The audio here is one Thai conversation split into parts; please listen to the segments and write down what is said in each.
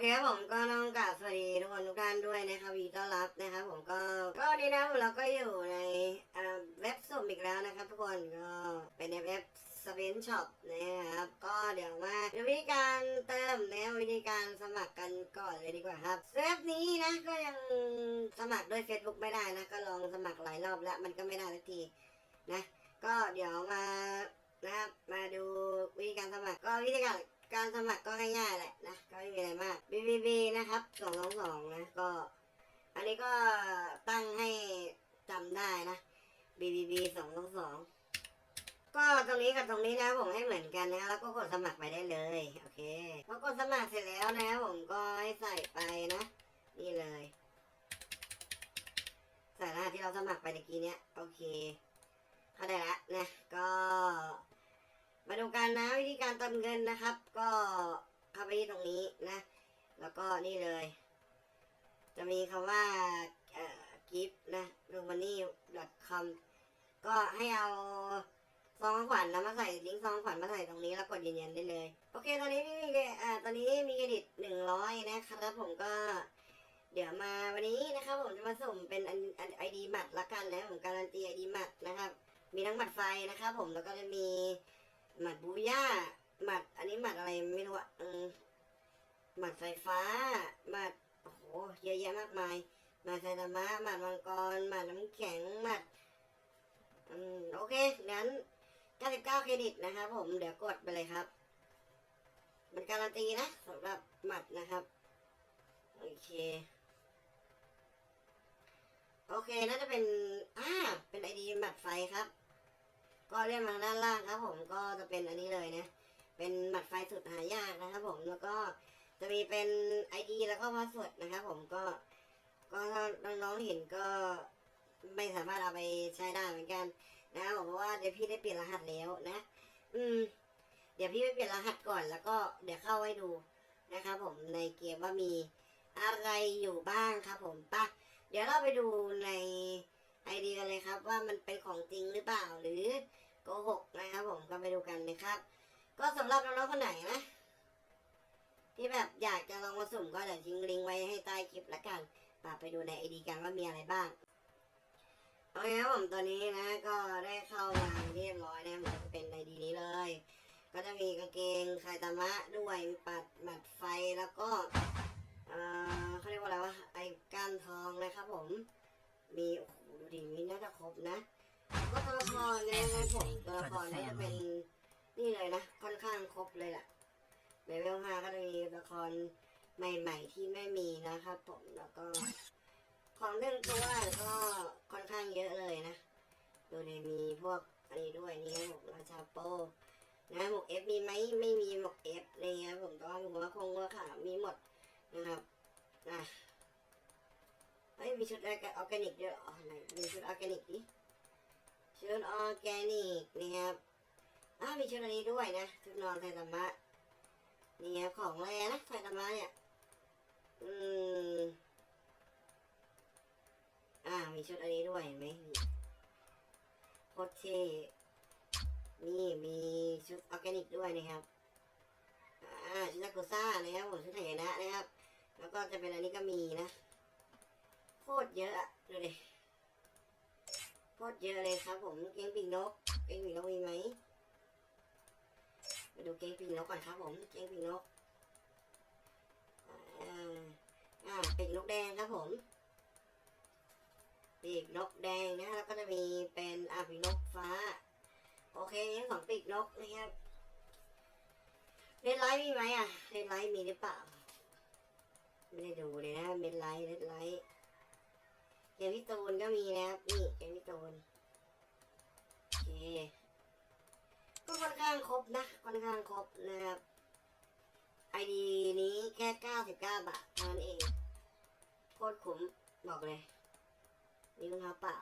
เคครับผมก็ต้องกราบสวัสดีทุกคนทุกท่านด้วยนะครับวีต้อนรับนะครับผมก็ก็วันนี้นะเราก็อยู่ในอ่าเว็บสุ่มอีกแล้วนะครับ ทุกคนก็เป็นเว็บสเปนช็อปนะครับก็เดี๋ยวมาดูวิธีการเติมนะวิธีการสมัครกันก่อนเลยดีกว่าครับเว็บนี้นะก็ยังสมัครด้วย Facebook ไม่ได้นะ ก็ลองสมัครหลายรอบแล้วมันก็ไม่ได้สักทีนะ ก็เดี๋ยวมานะครับมาดูวิธีการสมัครก็วิธีการ การสมัครก็ง่ายๆแหละนะก็ไม่มีอะไรมาก BBB นะครับสองสองสองนะก็ อันนี้ก็ตั้งให้จำได้นะ BBB สองสองสองก็ตรงนี้กับตรงนี้นะผมให้เหมือนกันนะแล้วก็กดสมัครไปได้เลยโอเคพอกดสมัครเสร็จแล้วนะผมก็ให้ใส่ไปนะ นี่เลยใส่รหัสที่เราสมัครไปตะกี้เนี้ยโอเคเข้าได้ละนะก็ มาดูกันนะวิธีการเติมเงินนะครับ ก็เข้าไปที่ตรงนี้นะ แล้วก็นี่เลย จะมีคำว่าเอ่อ gift นะ romani.com ก็ให้เอาซองขวัญแล้วมาใส่ลิงก์ซองขวัญมาใส่ตรงนี้แล้วกดยืนยันได้เลย โอเค ตอนนี้มีอ่าตอนนี้มีเครดิตหนึ่งร้อยนะครับผมก็เดี๋ยวมาวันนี้นะครับผมจะมาส่งเป็นอันไอดีบัตรละกันนะผมการันตีไอดีบัตรนะครับ มีทั้งหมัดไฟนะครับผมแล้วก็จะมี หมัดบูย่าหมัดอันนี้หมัดอะไรไม่รู้อะเออหมัดไฟฟ้าหมัดโอ้โหเยอะแยะมากมายหมัดไซตามะหมัดมังกรหมัดน้ำแข็งหมัดอืมโอเคงั้น 99 เครดิตนะครับผมเดี๋ยวกดไปเลยครับ มันการันตีนะสำหรับหมัดนะครับ โอเคโอเคน่าจะเป็น อ่า เป็นไอดีบัตรไฟครับ ก็เลื่อนมาด้านล่างครับ ผมก็จะเป็นอันนี้เลยนะเป็นบัตรไฟสุดหายากนะครับ ผมแล้วก็จะมีเป็นไอดีแล้วก็พาสเวิร์ดนะครับ ผมก็ก็ถ้าน้องๆเห็นก็ไม่สามารถเอาไปใช้ได้เหมือนกันนะครับผมเพราะว่าเดี๋ยวพี่ได้เปลี่ยนรหัสแล้วนะ อืม เดี๋ยวพี่ไปเปลี่ยนรหัสก่อนแล้วก็เดี๋ยวเข้าให้ดูนะครับ ผมในเกมว่ามีอะไรอยู่บ้างครับ ผมปะเดี๋ยวเราไปดูในไอเดียกันเลยครับ ว่ามันเป็นของจริงหรือเปล่าหรือโกหกนะครับ ผมก็ไปดูกันนะครับ ก็ สำหรับน้องๆคนไหนนะที่แบบอยากจะลองมาสุ่มก็เดี๋ยวทิ้งลิงก์ไว้ให้ใต้คลิปละกันปาไปดูในไอดีกันว่ามีอะไรบ้างโอเคครับผมตอนนี้นะก็ได้เข้ามาเรียบร้อยนะมันจะเป็นไอดีนี้เลย ก็จะมีกางเกงไคตามะด้วยมีปัดหมัดไฟแล้วก็เออเขาเรียกว่าอะไรวะไอ้ก้านทองนะครับผม มีโอ้โหดูดิมีน่าจะครบนะก็ตัวละครเนี่ยนะผมตัวละครนี่จะเป็น นี่เลยนะค่อนข้างครบเลยแหละเลเวลห้าก็จะมีละครใหม่ ๆ ที่ไม่มีนะครับผมแล้วก็ ของเรื่องตัวก็ค่อนข้างเยอะเลยนะดูดิมีพวกอันนี้ด้วยนี่ครับผมราชาโปนะหมวกเอฟมีไหมไม่มีหมวกเอฟเลยครับผมแตัวาหัวคงหัวขามีหมดนะครับอะเฮ้ยมีชุดออร์แกนิกด้วยเหรอไหนมีชุดออร์แกนิกดิชุดออร์แกนิกนี่ครับ มีชุดอันนี้ด้วยนะชุดนอนไทตามะนี่ครับของแรนะไทตามะเนี่ย อืม อ่า มีชุดอันนี้ด้วยเห็นไหมโคตรเท่นี่มีชุดออร์แกนิกด้วยนะครับ อ่า ชุดซากุซ่านะครับผมชุดไหนะนะครับ แล้วก็จะเป็นอันนี้ก็มีนะ โคตรเยอะดูดิโคตรเยอะเลยครับผมเกงปีกนกเกงปีกนกมีไหม ดูเก้งปีกนกก่อนครับผมเก้งปีกนกอ่าปีกนกแดงครับผมปีกนกแดงนะแล้วก็จะมีเป็นอ่าปีกนกฟ้า โอเคงั้นสองปีกนกนะครับเรดไลท์มีไหมอะเรดไลท์มีหรือเปล่า ไม่ได้ดูเลยนะเป็นไลท์เล็ดไลท์เกมพี่ตูนก็มีนะครับนี่เกมพี่ตูนโอเค ก็ค่อนข้างครบนะ ค่อนข้างครบนะครับไอดีนี้แค่ 99 บาทเท่านั้นเองโคตรคุ้มบอกเลยนี่รองเท้าเปล่า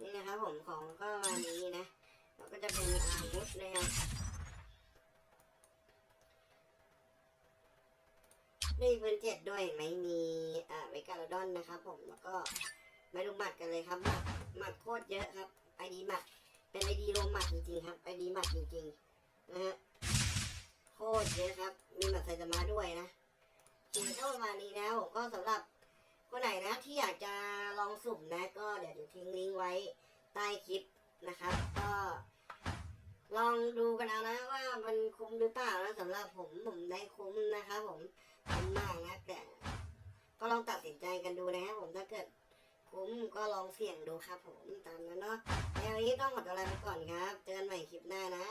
นี่นะครับผมของก็ประมานี้นะแล้วก็จะเป็นอาวุธนะครับมีเพื่อนเจ็ดด้วยเห็นไหมมีอ่าเมกาโลดอนนะครับผมแล้วก็ไมาดูหมัดกันเลยครับหมัดหมัดโคตรเยอะครับไอดีหมัด เป็นไอดีรมัดจริงๆครับไอดีมัดจริงๆนะฮะโคตรเยอะครับ มีบัตรไซตามะด้วยนะโอเคก็ประมาณนี้นะผมก็สำหรับคนไหนนะที่อยากจะลองสุ่มนะ ก็เดี๋ยวทิ้งลิงก์ไว้ใต้คลิปนะครับ ก็ลองดูกันเอานะว่ามันคุ้มหรือเปล่านะสำหรับผมผมได้คุ้มนะครับผมคุ้มมากนะแต่ก็ลองตัดสินใจกันดูนะครับผมถ้าเกิด คุ้มก็ลองเสี่ยงดูครับผมตามนั้นเนาะในวันนี้ต้องขอตัวลาไปก่อนครับ เจอกันใหม่คลิปหน้านะ